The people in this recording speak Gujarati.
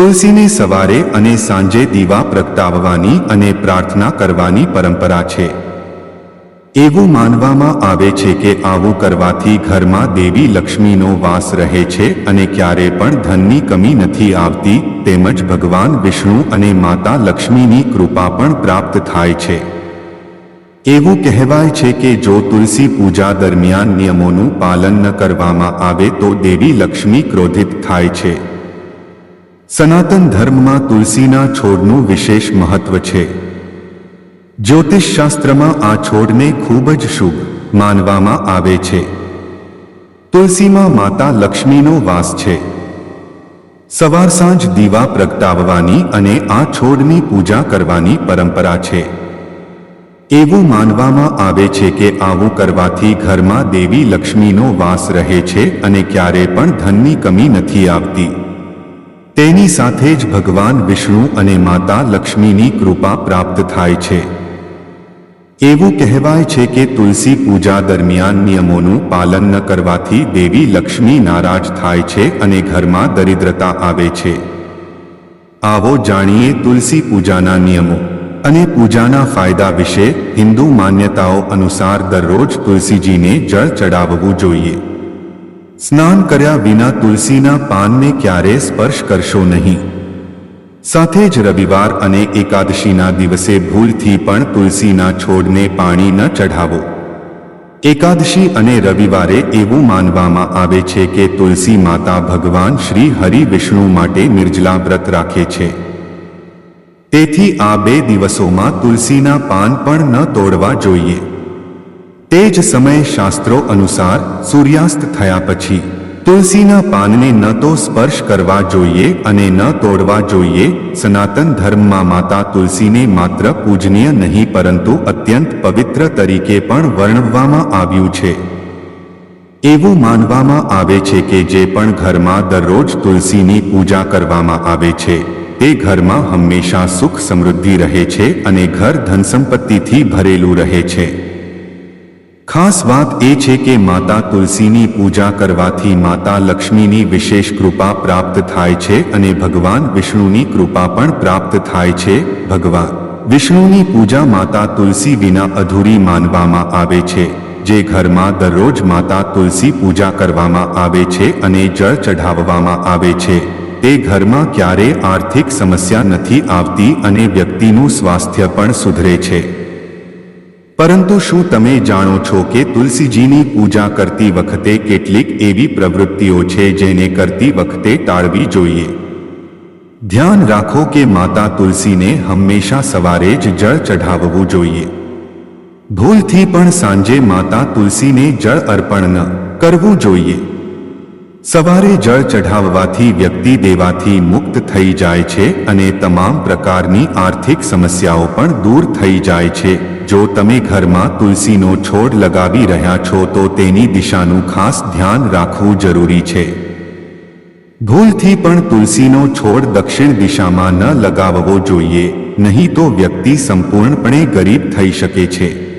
તુલસીને સવારે અને સાંજે દીવા પ્રગટાવવાની અને પ્રાર્થના કરવાની પરંપરા છે. એવું માનવામાં આવે છે કે આવું કરવાથી ઘરમાં દેવી લક્ષ્મીનો વાસ રહે છે અને ક્યારે પણ ધનની કમી નથી આવતી, તેમજ ભગવાન વિષ્ણુ અને માતા લક્ષ્મીની કૃપા પણ પ્રાપ્ત થાય છે. એવું કહેવાય છે કે જો તુલસી પૂજા દરમિયાન નિયમોનું પાલન ન કરવામાં આવે તો દેવી લક્ષ્મી ક્રોધિત થાય છે. સનાતન ધર્મમાં તુલસીના છોડનું વિશેષ મહત્વ છે. જ્યોતિષશાસ્ત્રમાં આ છોડને ખૂબ જ શુભ માનવામાં આવે છે. તુલસીમાં માતા લક્ષ્મીનો વાસ છે. સવાર સાંજ દીવા પ્રગટાવવાની અને આ છોડની પૂજા કરવાની પરંપરા છે. એવું માનવામાં આવે છે કે આવું કરવાથી ઘરમાં દેવી લક્ષ્મીનો વાસ રહે છે અને ક્યારે પણ ધનની કમી નથી આવતી. તેની સાથે જ ભગવાન વિષ્ણુ અને માતા લક્ષ્મીની કૃપા પ્રાપ્ત થાય છે. એવું કહેવાય છે કે તુલસી પૂજા દરમિયાન નિયમોનું પાલન ન કરવાથી દેવી લક્ષ્મી નારાજ થાય છે અને ઘરમાં દરિદ્રતા આવે છે. આવો જાણીએ તુલસી પૂજાના નિયમો અને પૂજાના ફાયદા વિશે હિન્દુ માન્યતાઓ અનુસાર દરરોજ તુલસીજીને જળ ચડાવવું જોઈએ. સ્નાન કર્યા વિના તુલસીના પાનને ક્યારે સ્પર્શ કરશો નહીં. સાથે જ રવિવાર અને એકાદશીના દિવસે ભૂલથી પણ તુલસીના છોડને પાણી ન ચઢાવો. એકાદશી અને રવિવારે એવું માનવામાં આવે છે કે તુલસી માતા ભગવાન શ્રી હરિ વિષ્ણુ માટે નિર્જલા વ્રત રાખે છે. તેથી આ બે દિવસોમાં તુલસીના પાન પણ ન તોડવા જોઈએ. તે જ સમયે શાસ્ત્રો અનુસાર સૂર્યાસ્ત થયા પછી તુલસીના પાનને ન તો સ્પર્શ કરવા જોઈએ અને ન તોડવા જોઈએ. સનાતન ધર્મમાં માતા તુલસીને માત્ર પૂજનીય નહીં, પરંતુ અત્યંત પવિત્ર તરીકે પણ વર્ણવવામાં આવ્યું છે. એવું માનવામાં આવે છે કે જે પણ ઘરમાં દરરોજ તુલસીની પૂજા કરવામાં આવે છે, તે ઘરમાં હંમેશા સુખ સમૃદ્ધિ રહે છે અને ઘર ધનસંપત્તિથી ભરેલું રહે છે. ખાસ વાત એ છે કે માતા તુલસીની પૂજા કરવાથી માતા લક્ષ્મીની વિશેષ કૃપા પ્રાપ્ત થાય છે અને ભગવાન વિષ્ણુની કૃપા પણ પ્રાપ્ત થાય છે ભગવાન. વિષ્ણુની પૂજા માતા તુલસી વિના અધૂરી માનવામાં આવે છે, જે ઘરમાં દરરોજ માતા તુલસી પૂજા કરવામાં આવે છે અને જળ ચઢાવવામાં આવે છે. તે ઘરમાં ક્યારે આર્થિક સમસ્યા નથી આવતી અને વ્યક્તિનું સ્વાસ્થ્ય પણ સુધરે છે. પરંતુ શું તમે જાણો છો કે તુલસીજીની પૂજા કરતી વખતે કેટલીક એવી પ્રવૃત્તિઓ છે જેને કરતી વખતે ટાળવી જોઈએ? ધ્યાન રાખો કે માતા તુલસીને હંમેશા સવારે જ જળ ચઢાવવું જોઈએ. ભૂલથી પણ સાંજે માતા તુલસીને જળ અર્પણ ન કરવું જોઈએ. સવારે જળ ચઢાવવાથી વ્યક્તિ દેવાથી મુક્ત થઈ જાય છે અને તમામ પ્રકારની આર્થિક સમસ્યાઓ પણ દૂર થઈ જાય છે. જો તમે ઘરમાં તુલસીનો છોડ લગાવી રહ્યા છો, તો તેની દિશાનું ખાસ ધ્યાન રાખવું જરૂરી છે. ભૂલથી પણ તુલસીનો છોડ દક્ષિણ દિશામાં ન લગાવવો જોઈએ, નહીં તો વ્યક્તિ સંપૂર્ણપણે ગરીબ થઈ શકે છે.